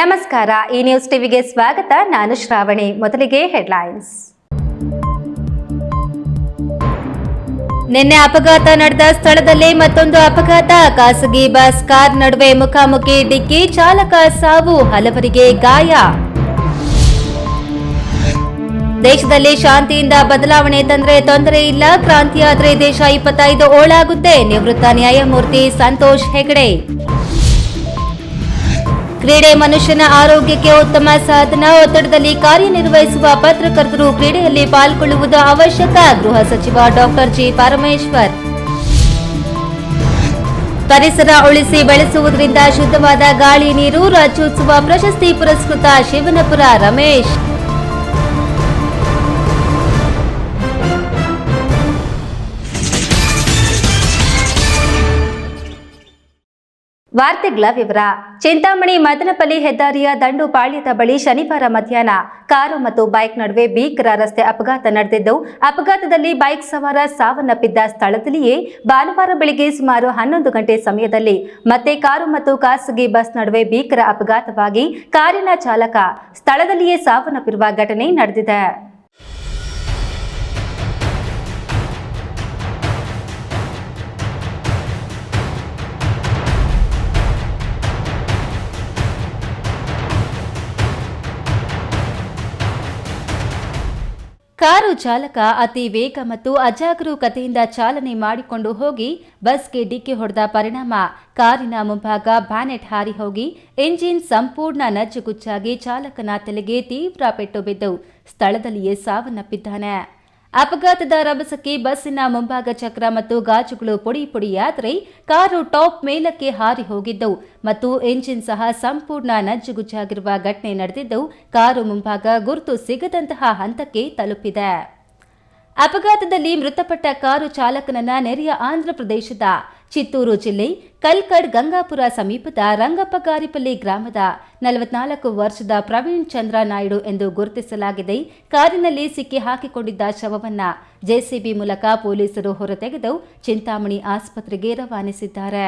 ನಮಸ್ಕಾರ, ಈ ನ್ಯೂಸ್ ಟಿವಿಗೆ ಸ್ವಾಗತ. ನಾನು ಶ್ರಾವಣಿ. ಮೊದಲಿಗೆ ಹೆಡ್ಲೈನ್ಸ್ ನಿನ್ನೆ ಅಪಘಾತ ನಡೆದ ಸ್ಥಳದಲ್ಲೇ ಮತ್ತೊಂದು ಅಪಘಾತ. ಖಾಸಗಿ ಬಸ್ ಕಾರ್ ನಡುವೆ ಮುಖಾಮುಖಿ ಡಿಕ್ಕಿ ಚಾಲಕ ಸಾವು ಹಲವರಿಗೆ ಗಾಯ. ದೇಶದಲ್ಲಿ ಶಾಂತಿಯಿಂದ ಬದಲಾವಣೆ ತಂದ್ರೆ ತೊಂದರೆ ಇಲ್ಲ. ಕ್ರಾಂತಿಯಾದ್ರೆ ದೇಶ ಇಪ್ಪತ್ತೈದು ಓಳಾಗುತ್ತೆ. ನಿವೃತ್ತ ನ್ಯಾಯಮೂರ್ತಿ ಸಂತೋಷ್ ಹೆಗಡೆ. ಕ್ರೀಡೆ ಮನುಷ್ಯನ ಆರೋಗ್ಯಕ್ಕೆ ಉತ್ತಮ ಸಾಧನ. ಒತ್ತಡದಲ್ಲಿ ಕಾರ್ಯನಿರ್ವಹಿಸುವ ಪತ್ರಕರ್ತರು ಕ್ರೀಡೆಯಲ್ಲಿ ಪಾಲ್ಗೊಳ್ಳುವುದು ಅವಶ್ಯಕ. ಗೃಹ ಸಚಿವ ಡಾಕ್ಟರ್ ಜಿ. ಪರಮೇಶ್ವರ್. ಪರಿಸರ ಉಳಿಸಿ ಬೆಳೆಸುವುದರಿಂದ ಶುದ್ಧವಾದ ಗಾಳಿ ನೀರು, ರಾಜ್ಯೋತ್ಸವ ಪ್ರಶಸ್ತಿ ಪುರಸ್ಕೃತ ಶಿವನಪುರ ರಮೇಶ್. ವಾರ್ತೆಗಳ ವಿವರ. ಚಿಂತಾಮಣಿ ಮದನಪಲ್ಲಿ ಹೆದ್ದಾರಿಯ ದಂಡು ಪಾಳ್ಯದ ಬಳಿ ಶನಿವಾರ ಮಧ್ಯಾಹ್ನ ಕಾರು ಮತ್ತು ಬೈಕ್ ನಡುವೆ ಭೀಕರ ರಸ್ತೆ ಅಪಘಾತ ನಡೆದಿದ್ದು, ಅಪಘಾತದಲ್ಲಿ ಬೈಕ್ ಸವಾರ ಸಾವನ್ನಪ್ಪಿದ್ದ ಸ್ಥಳದಲ್ಲಿಯೇ ಭಾನುವಾರ ಬೆಳಿಗ್ಗೆ ಸುಮಾರು ಹನ್ನೊಂದು ಗಂಟೆ ಸಮಯದಲ್ಲಿ ಮತ್ತೆ ಕಾರು ಮತ್ತು ಖಾಸಗಿ ಬಸ್ ನಡುವೆ ಭೀಕರ ಅಪಘಾತವಾಗಿ ಕಾರಿನ ಚಾಲಕ ಸ್ಥಳದಲ್ಲಿಯೇ ಸಾವನ್ನಪ್ಪಿರುವ ಘಟನೆ ನಡೆದಿದೆ. ಕಾರು ಚಾಲಕ ಅತಿ ವೇಗ ಮತ್ತು ಅಜಾಗರೂಕತೆಯಿಂದ ಚಾಲನೆ ಮಾಡಿಕೊಂಡು ಹೋಗಿ ಬಸ್ಗೆ ಡಿಕ್ಕಿ ಹೊಡೆದ ಪರಿಣಾಮ. ಕಾರಿನ ಮುಂಭಾಗ ಬ್ಯಾನೆಟ್ ಹಾರಿ ಹೋಗಿ ಎಂಜಿನ್ ಸಂಪೂರ್ಣ ನಜ್ಜುಗುಚ್ಚಾಗಿ ಚಾಲಕನ ತಲೆಗೆ ತೀವ್ರ ಪೆಟ್ಟು ಬಿದ್ದು ಸ್ಥಳದಲ್ಲಿಯೇ ಸಾವನ್ನಪ್ಪಿದ್ದಾನೆ. ಅಪಘಾತದ ರಭಸಕ್ಕೆ ಬಸ್ಸಿನ ಮುಂಭಾಗ ಚಕ್ರ ಮತ್ತು ಗಾಜುಗಳು ಪುಡಿ ಪುಡಿಯಾದರೆ ಕಾರು ಟಾಪ್ ಮೇಲಕ್ಕೆ ಹಾರಿ ಹೋಗಿದ್ದವು ಮತ್ತು ಎಂಜಿನ್ ಸಹ ಸಂಪೂರ್ಣ ನಜ್ಜುಗುಜ್ಜಾಗಿರುವ ಘಟನೆ ನಡೆದಿದ್ದವು ಕಾರು ಮುಂಭಾಗ ಗುರುತು ಸಿಗದಂತಹ ಹಂತಕ್ಕೆ ತಲುಪಿದೆ. ಅಪಘಾತದಲ್ಲಿ ಮೃತಪಟ್ಟ ಕಾರು ಚಾಲಕನನ್ನ ನೆರೆಯ ಆಂಧ್ರಪ್ರದೇಶದ ಚಿತ್ತೂರು ಜಿಲ್ಲೆ ಕಲ್ಕಡ್ ಗಂಗಾಪುರ ಸಮೀಪದ ರಂಗಪ್ಪಗಾರಿಪಲ್ಲಿ ಗ್ರಾಮದ ನಲವತ್ನಾಲ್ಕು ವರ್ಷದ ಪ್ರವೀಣ್ ಚಂದ್ರ ನಾಯ್ಡು ಎಂದು ಗುರುತಿಸಲಾಗಿದೆ. ಕಾರಿನಲ್ಲಿ ಸಿಕ್ಕಿ ಹಾಕಿಕೊಂಡಿದ್ದ ಶವವನ್ನ ಜೆಸಿಬಿ ಮೂಲಕ ಪೊಲೀಸರು ಹೊರತೆಗೆದು ಚಿಂತಾಮಣಿ ಆಸ್ಪತ್ರೆಗೆ ರವಾನಿಸಿದ್ದಾರೆ.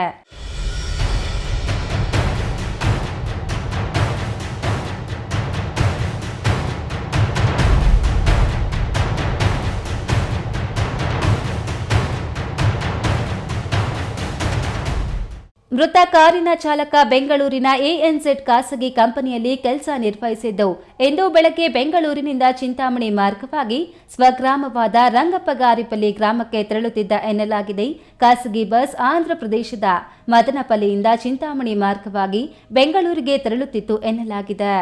ಮೃತ ಕಾರಿನ ಚಾಲಕ ಬೆಂಗಳೂರಿನ ಎಎನ್ಜೆಡ್ ಖಾಸಗಿ ಕಂಪನಿಯಲ್ಲಿ ಕೆಲಸ ನಿರ್ವಹಿಸಿದ್ದು. ಇಂದು ಬೆಳಗ್ಗೆ ಬೆಂಗಳೂರಿನಿಂದ ಚಿಂತಾಮಣಿ ಮಾರ್ಗವಾಗಿ ಸ್ವಗ್ರಾಮವಾದ ರಂಗಪ್ಪಗಾರಿಪಲ್ಲಿ ಗ್ರಾಮಕ್ಕೆ ತೆರಳುತ್ತಿದ್ದ ಎನ್ನಲಾಗಿದೆ. ಖಾಸಗಿ ಬಸ್ ಆಂಧ್ರಪ್ರದೇಶದ ಮದನಪಲ್ಲಿಯಿಂದ ಚಿಂತಾಮಣಿ ಮಾರ್ಗವಾಗಿ ಬೆಂಗಳೂರಿಗೆ ತೆರಳುತ್ತಿತ್ತು ಎನ್ನಲಾಗಿದೆ.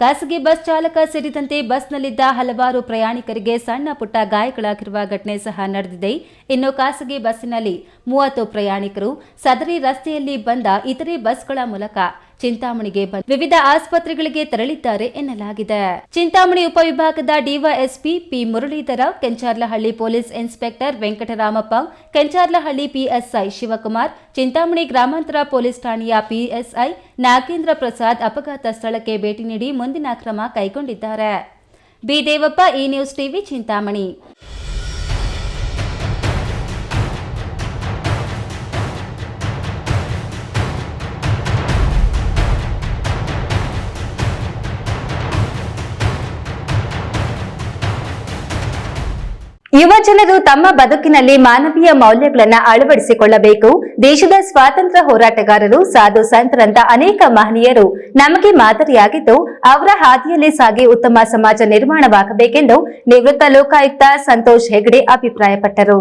ಖಾಸಗಿ ಬಸ್ ಚಾಲಕ ಸೇರಿದಂತೆ ಬಸ್ನಲ್ಲಿದ್ದ ಹಲವಾರು ಪ್ರಯಾಣಿಕರಿಗೆ ಸಣ್ಣ ಪುಟ್ಟ ಗಾಯಗಳಾಗಿರುವ ಘಟನೆ ಸಹ ನಡೆದಿದೆ. ಇನ್ನು ಖಾಸಗಿ ಬಸ್ಸಿನಲ್ಲಿ ಮೂವತ್ತು ಪ್ರಯಾಣಿಕರು, ಸದರಿ ರಸ್ತೆಯಲ್ಲಿ ಬಂದ ಇತರೆ ಬಸ್ಗಳ ಮೂಲಕ ಚಿಂತಾಮಣಿಗೆ ಬಂದು ವಿವಿಧ ಆಸ್ಪತ್ರೆಗಳಿಗೆ ತೆರಳಿದ್ದಾರೆ ಎನ್ನಲಾಗಿದೆ. ಚಿಂತಾಮಣಿ ಉಪವಿಭಾಗದ DYSP P Muralidhara, Kencharlahalli police inspector Venkataramappa, Kencharlahalli PSI Shivakumar, Chintamani ಗ್ರಾಮಾಂತರ ಪೊಲೀಸ್ ಠಾಣೆಯ ಪಿಎಸ್ಐ ನಾಗೇಂದ್ರ ಪ್ರಸಾದ್ ಅಪಘಾತ ಸ್ಥಳಕ್ಕೆ ಭೇಟಿ ನೀಡಿ ಮುಂದಿನ ಕ್ರಮ ಕೈಗೊಂಡಿದ್ದಾರೆ. ಬಿದೇವಪ್ಪ ಈ ನ್ಯೂಸ್ ಟಿವಿ, ಚಿಂತಾಮಣಿ. ಯುವ ಜನರು ತಮ್ಮ ಬದುಕಿನಲ್ಲಿ ಮಾನವೀಯ ಮೌಲ್ಯಗಳನ್ನು ಅಳವಡಿಸಿಕೊಳ್ಳಬೇಕು. ದೇಶದ ಸ್ವಾತಂತ್ರ್ಯ ಹೋರಾಟಗಾರರು, ಸಾಧು ಸಂತರಂತ ಅನೇಕ ಮಹನೀಯರು ನಮಗೆ ಮಾದರಿಯಾಗಿದ್ದು, ಅವರ ಹಾದಿಯಲ್ಲಿ ಸಾಗಿ ಉತ್ತಮ ಸಮಾಜ ನಿರ್ಮಾಣವಾಗಬೇಕೆಂದು ನಿವೃತ್ತ ಲೋಕಾಯುಕ್ತ ಸಂತೋಷ್ ಹೆಗಡೆ ಅಭಿಪ್ರಾಯಪಟ್ಟರು.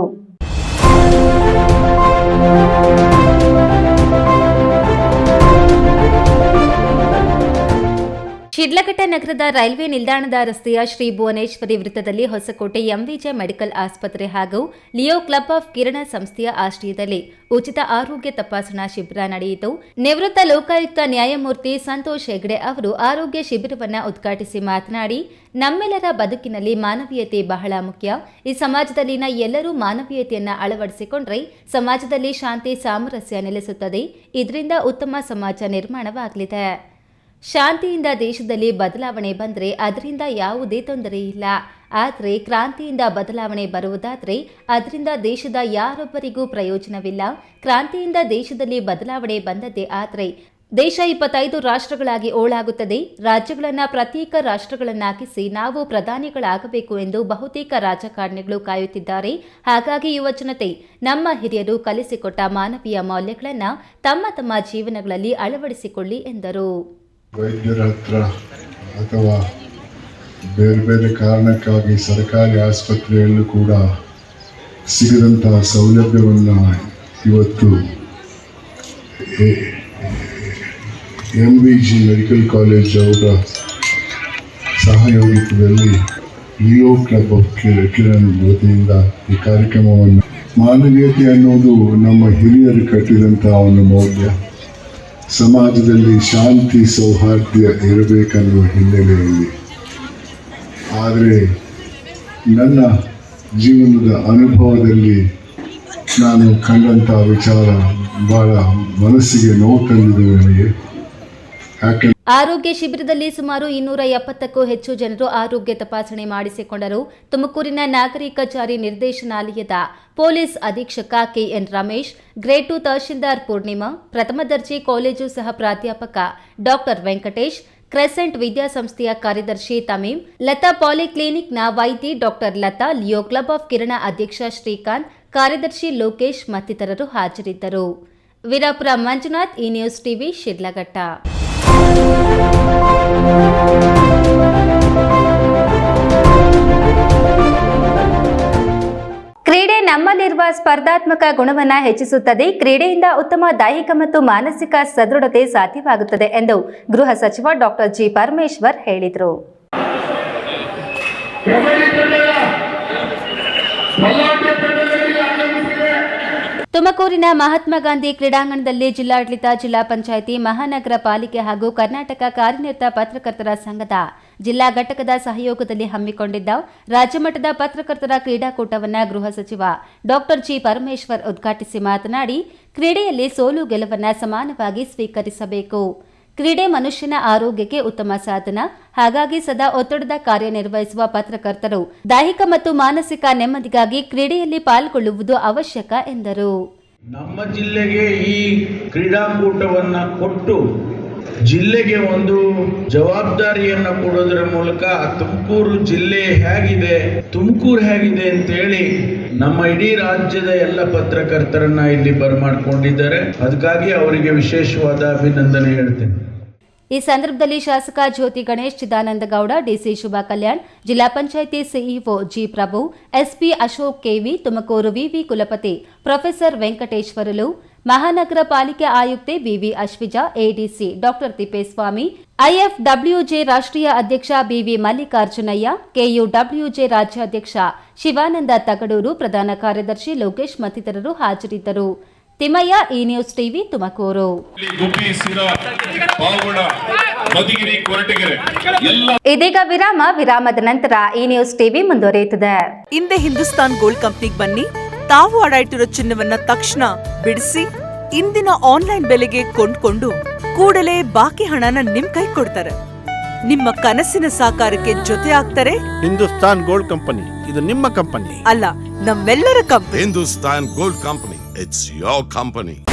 ಶಿಡ್ಲಘಟ್ಟ ನಗರದ ರೈಲ್ವೆ ನಿಲ್ದಾಣದ ರಸ್ತೆಯ ಶ್ರೀ ಭುವನೇಶ್ವರಿ ವೃತ್ತದಲ್ಲಿ ಹೊಸಕೋಟೆ ಎಂವಿಜೆ ಮೆಡಿಕಲ್ ಆಸ್ಪತ್ರೆ ಹಾಗೂ ಲಿಯೋ ಕ್ಲಬ್ ಆಫ್ ಕಿರಣ ಸಂಸ್ಥೆಯ ಆಶ್ರಯದಲ್ಲಿ ಉಚಿತ ಆರೋಗ್ಯ ತಪಾಸಣಾ ಶಿಬಿರ ನಡೆಯಿತು. ನಿವೃತ್ತ ಲೋಕಾಯುಕ್ತ ನ್ಯಾಯಮೂರ್ತಿ ಸಂತೋಷ್ ಹೆಗ್ಡೆ ಅವರು ಆರೋಗ್ಯ ಶಿಬಿರವನ್ನು ಉದ್ಘಾಟಿಸಿ ಮಾತನಾಡಿ, ನಮ್ಮೆಲ್ಲರ ಬದುಕಿನಲ್ಲಿ ಮಾನವೀಯತೆ ಬಹಳ ಮುಖ್ಯ. ಈ ಸಮಾಜದಲ್ಲಿನ ಎಲ್ಲರೂ ಮಾನವೀಯತೆಯನ್ನು ಅಳವಡಿಸಿಕೊಂಡ್ರೆ ಸಮಾಜದಲ್ಲಿ ಶಾಂತಿ ಸಾಮರಸ್ಯ ನೆಲೆಸುತ್ತದೆ. ಇದರಿಂದ ಉತ್ತಮ ಸಮಾಜ ನಿರ್ಮಾಣವಾಗಲಿದೆ. ಶಾಂತಿಯಿಂದ ದೇಶದಲ್ಲಿ ಬದಲಾವಣೆ ಬಂದರೆ ಅದರಿಂದ ಯಾವುದೇ ತೊಂದರೆ ಇಲ್ಲ. ಆದರೆ ಕ್ರಾಂತಿಯಿಂದ ಬದಲಾವಣೆ ಬರುವುದಾದರೆ ಅದರಿಂದ ದೇಶದ ಯಾರೊಬ್ಬರಿಗೂ ಪ್ರಯೋಜನವಿಲ್ಲ. ಕ್ರಾಂತಿಯಿಂದ ದೇಶದಲ್ಲಿ ಬದಲಾವಣೆ ಬಂದದ್ದೇ ಆದರೆ ದೇಶ ಇಪ್ಪತ್ತೈದು ರಾಷ್ಟ್ರಗಳಾಗಿ ಓಳಾಗುತ್ತದೆ. ರಾಜ್ಯಗಳನ್ನು ಪ್ರತ್ಯೇಕ ರಾಷ್ಟ್ರಗಳನ್ನಾಗಿಸಿ ನಾವು ಪ್ರಧಾನಿಗಳಾಗಬೇಕು ಎಂದು ಬಹುತೇಕ ರಾಜಕಾರಣಿಗಳು ಕಾಯುತ್ತಿದ್ದಾರೆ. ಹಾಗಾಗಿ ಯುವ ಜನತೆ, ನಮ್ಮ ಹಿರಿಯರು ಕಲಿಸಿಕೊಟ್ಟ ಮಾನವೀಯ ಮೌಲ್ಯಗಳನ್ನು ತಮ್ಮ ತಮ್ಮ ಜೀವನಗಳಲ್ಲಿ ಅಳವಡಿಸಿಕೊಳ್ಳಿ ಎಂದರು. ವೈದ್ಯರ ಹತ್ರ ಅಥವಾ ಬೇರೆ ಬೇರೆ ಕಾರಣಕ್ಕಾಗಿ ಸರ್ಕಾರಿ ಆಸ್ಪತ್ರೆಯಲ್ಲೂ ಕೂಡ ಸಿಗದಂತಹ ಸೌಲಭ್ಯವನ್ನು ಇವತ್ತು M V G medical college ಅವರ ಸಹಯೋಗಿತ್ವದಲ್ಲಿ ಲಿಯೋ ಕ್ಲಬ್ ಆಫ್ ಕಿರ- ಕಿರಣ್ ವತಿಯಿಂದ ಈ ಕಾರ್ಯಕ್ರಮವನ್ನು ಮಾನವೀಯತೆ ಅನ್ನೋದು ನಮ್ಮ ಹಿರಿಯರು ಕಟ್ಟಿದಂತಹ ಒಂದು ಮೌಲ್ಯ. ಸಮಾಜದಲ್ಲಿ ಶಾಂತಿ ಸೌಹಾರ್ದ್ಯ ಇರಬೇಕನ್ನುವ ಹಿನ್ನೆಲೆಯಲ್ಲಿ. ಆದರೆ ನನ್ನ ಜೀವನದ ಅನುಭವದಲ್ಲಿ ನಾನು ಕಂಡಂಥ ವಿಚಾರ ಬಹಳ ಮನಸ್ಸಿಗೆ ನೋವು ತಂದಿದೆ ನನಗೆ. ಆರೋಗ್ಯ ಶಿಬಿರದಲ್ಲಿ ಸುಮಾರು ಇನ್ನೂರ ಎಪ್ಪತ್ತಕ್ಕೂ ಹೆಚ್ಚು ಜನರು ಆರೋಗ್ಯ ತಪಾಸಣೆ ಮಾಡಿಸಿಕೊಂಡರು. ತುಮಕೂರಿನ ನಾಗರಿಕ ಜಾರಿ ನಿರ್ದೇಶನಾಲಯದ ಪೊಲೀಸ್ ಅಧೀಕ್ಷಕ KN Ramesh, grade two tahsildar Poornima, ಪ್ರಥಮ ದರ್ಜೆ ಕಾಲೇಜು ಸಹ ಪ್ರಾಧ್ಯಾಪಕ ಡಾಕ್ಟರ್ ವೆಂಕಟೇಶ್, ಕ್ರೆಸೆಂಟ್ ವಿದ್ಯಾಸಂಸ್ಥೆಯ ಕಾರ್ಯದರ್ಶಿ ತಮೀಮ್ ಲತಾ ಪಾಲಿಕ್ಲಿನಿಕ್ನ ವೈದ್ಯ doctor Latha, Leo club of Kirana ಅಧ್ಯಕ್ಷ ಶ್ರೀಕಾಂತ್, ಕಾರ್ಯದರ್ಶಿ ಲೋಕೇಶ್ ಮತ್ತಿತರರು ಹಾಜರಿದ್ದರು. ವಿರಾಪುರ ಮಂಜುನಾಥ್ ಈ ನ್ಯೂಸ್ ಟಿವಿ, ಶಿಡ್ಲಘಟ್ಟ. ಕ್ರೀಡೆ ನಮ್ಮಲ್ಲಿರುವ ಸ್ಪರ್ಧಾತ್ಮಕ ಗುಣವನ್ನು ಹೆಚ್ಚಿಸುತ್ತದೆ. ಕ್ರೀಡೆಯಿಂದ ಉತ್ತಮ ದೈಹಿಕ ಮತ್ತು ಮಾನಸಿಕ ಸದೃಢತೆ ಸಾಧ್ಯವಾಗುತ್ತದೆ ಎಂದು ಗೃಹ ಸಚಿವ ಡಾಕ್ಟರ್ ಜಿ ಪರಮೇಶ್ವರ್ ಹೇಳಿದರು. ತುಮಕೂರಿನ ಮಹಾತ್ಮ ಗಾಂಧಿ ಕ್ರೀಡಾಂಗಣದಲ್ಲಿ ಜಿಲ್ಲಾಡಳಿತ, ಜಿಲ್ಲಾ ಪಂಚಾಯಿತಿ, ಮಹಾನಗರ ಪಾಲಿಕೆ ಹಾಗೂ ಕರ್ನಾಟಕ ಕಾರ್ಯನಿರತ ಪತ್ರಕರ್ತರ ಸಂಘದ ಜಿಲ್ಲಾ ಘಟಕದ ಸಹಯೋಗದಲ್ಲಿ ಹಮ್ಮಿಕೊಂಡಿದ್ದ ರಾಜ್ಯಮಟ್ಟದ ಪತ್ರಕರ್ತರ ಕ್ರೀಡಾಕೂಟವನ್ನು ಗೃಹ ಸಚಿವ ಡಾಕ್ಟರ್ ಜಿ ಪರಮೇಶ್ವರ್ ಉದ್ಘಾಟಿಸಿ ಮಾತನಾಡಿ, ಕ್ರೀಡೆಯಲ್ಲಿ ಸೋಲು ಗೆಲುವನ್ನು ಸಮಾನವಾಗಿ ಸ್ವೀಕರಿಸಬೇಕು. ಕ್ರೀಡೆ ಮನುಷ್ಯನ ಆರೋಗ್ಯಕ್ಕೆ ಉತ್ತಮ ಸಾಧನ. ಹಾಗಾಗಿ ಸದಾ ಒತ್ತಡದ ಕಾರ್ಯನಿರ್ವಹಿಸುವ ಪತ್ರಕರ್ತರು ದೈಹಿಕ ಮತ್ತು ಮಾನಸಿಕ ನೆಮ್ಮದಿಗಾಗಿ ಕ್ರೀಡೆಯಲ್ಲಿ ಪಾಲ್ಗೊಳ್ಳುವುದು ಅವಶ್ಯಕ ಎಂದರು. ನಮ್ಮ ಜಿಲ್ಲೆಗೆ ಈ ಕ್ರೀಡಾಕೂಟವನ್ನು ಕೊಟ್ಟು ಜಿಲ್ಲೆಗೆ ಒಂದು ಜವಾಬ್ದಾರಿಯನ್ನ ಕೊಡೋದ್ರ ಮೂಲಕ ತುಮಕೂರು ಜಿಲ್ಲೆ ಹೇಗಿದೆ, ತುಮಕೂರು ಹೇಗಿದೆ ಅಂತೇಳಿ ನಮ್ಮ ಇಡೀ ರಾಜ್ಯದ ಎಲ್ಲ ಪತ್ರಕರ್ತರನ್ನ ಇಲ್ಲಿ ಬರಮಾಡಿಕೊಂಡಿದ್ದಾರೆ. ಅದಕ್ಕಾಗಿ ಅವರಿಗೆ ವಿಶೇಷವಾದ ಅಭಿನಂದನೆ ಹೇಳ್ತೇನೆ. ಈ ಸಂದರ್ಭದಲ್ಲಿ ಶಾಸಕ ಜ್ಯೋತಿ ಗಣೇಶ್, ಚಿದಾನಂದ ಗೌಡ, ಡಿಸಿ ಶುಭಾ ಕಲ್ಯಾಣ್, ಜಿಲ್ಲಾ panchayat CEO G Prabhu, SP Ashok KV, Tumakuru ವಿವಿ ಕುಲಪತಿ ಪ್ರೊಫೆಸರ್ ವೆಂಕಟೇಶ್ವರಲು ಮಹಾನಗರ ಪಾಲಿಕೆ ಆಯುಕ್ತೆ BV Ashwija ADC doctor Thippeswamy IFWJ ರಾಷ್ಟ್ರೀಯ ಅಧ್ಯಕ್ಷ ಬಿವಿ ಮಲ್ಲಿಕಾರ್ಜುನಯ್ಯ ಕೆಯುಡಬ್ಲ್ಯೂಜೆ ರಾಜ್ಯಾಧ್ಯಕ್ಷ ಶಿವಾನಂದ ತಗಡೂರು ಪ್ರಧಾನ ಕಾರ್ಯದರ್ಶಿ ಲೋಕೇಶ್ ಮತ್ತಿತರರು ಹಾಜರಿದ್ದರು. Thimmaiah E news TV Tumakuru. ಇದೀಗ ವಿರಾಮ ವಿರಾಮದ ನಂತರ ಇ ನ್ಯೂಸ್ ಟಿವಿ ಮುಂದುವರಿಯುತ್ತದೆ. ಹಿಂದೆ ಹಿಂದೂಸ್ತಾನ್ ಗೋಲ್ಡ್ ಕಂಪ್ನಿಗೆ ಬನ್ನಿ. ತಾವು ಅಡ ಇಟ್ಟಿರೋ ಚಿನ್ನವನ್ನ ತಕ್ಷಣ ಬಿಡಿಸಿ ಇಂದಿನ ಆನ್ಲೈನ್ ಬೆಲೆಗೆ ಕೊಂಡ್ಕೊಂಡು ಕೂಡಲೇ ಬಾಕಿ ಹಣನ ನಿಮ್ ಕೈ ಕೊಡ್ತಾರೆ. ನಿಮ್ಮ ಕನಸಿನ ಸಾಕಾರಕ್ಕೆ ಜೊತೆ ಆಗ್ತಾರೆ. Hindustan gold company. ಇದು ನಿಮ್ಮ ಕಂಪನಿ. ಅಲ್ಲ ನಮ್ಮೆಲ್ಲರ company. Hindustan gold company. It's your company.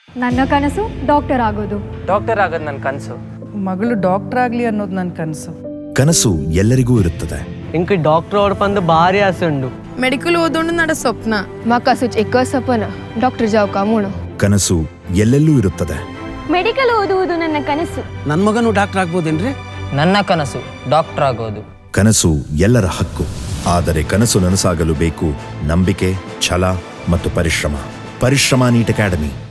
ನನ್ನ ಕನಸು ಡಾಕ್ಟರ್ ಆಗೋದು. ಡಾಕ್ಟರ್ ಆಗೋದು ನನ್ನ ಕನಸು. ಮಗಳು ಡಾಕ್ಟರ್ ಆಗಲಿ ಅನ್ನೋದು ನನ್ನ ಕನಸು. ಕನಸು ಎಲ್ಲರಿಗೂ ಇರುತ್ತದೆ. ఇంక ಡಾಕ್ಟರ್ ಅವ್ರಪ್ಪ పందు ಆಸೆ ಉಂಡು. ಮೆಡಿಕಲ್ ಓದೋಣ ನಡ ಸ್ವಪ್ನ. మాకు సుచ్ ఎక్కువ ಡಾಕ್ಟರ್ ಜಾವ್ ಕಾಮೋಣ. ಕನಸು ಎಲ್ಲೆಲ್ಲೂ ಇರುತ್ತದೆ. ಮೆಡಿಕಲ್ ಓದುವುದು ನನ್ನ ಕನಸು. ನನ್ನ ಮಗನು ಡಾಕ್ಟರ್ ಆಗ್ಬೋದೇನ್ರಿ? ನನ್ನ ಕನಸು ಡಾಕ್ಟರ್ ಆಗೋದು. ಕನಸು ಎಲ್ಲರ ಹಕ್ಕು. ಆದರೆ ಕನಸು ನನಸಾಗಲು ಬೇಕು ನಂಬಿಕೆ ಛಲ ಮತ್ತು ಪರಿಶ್ರಮ. ಪರಿಶ್ರಮ neat academy.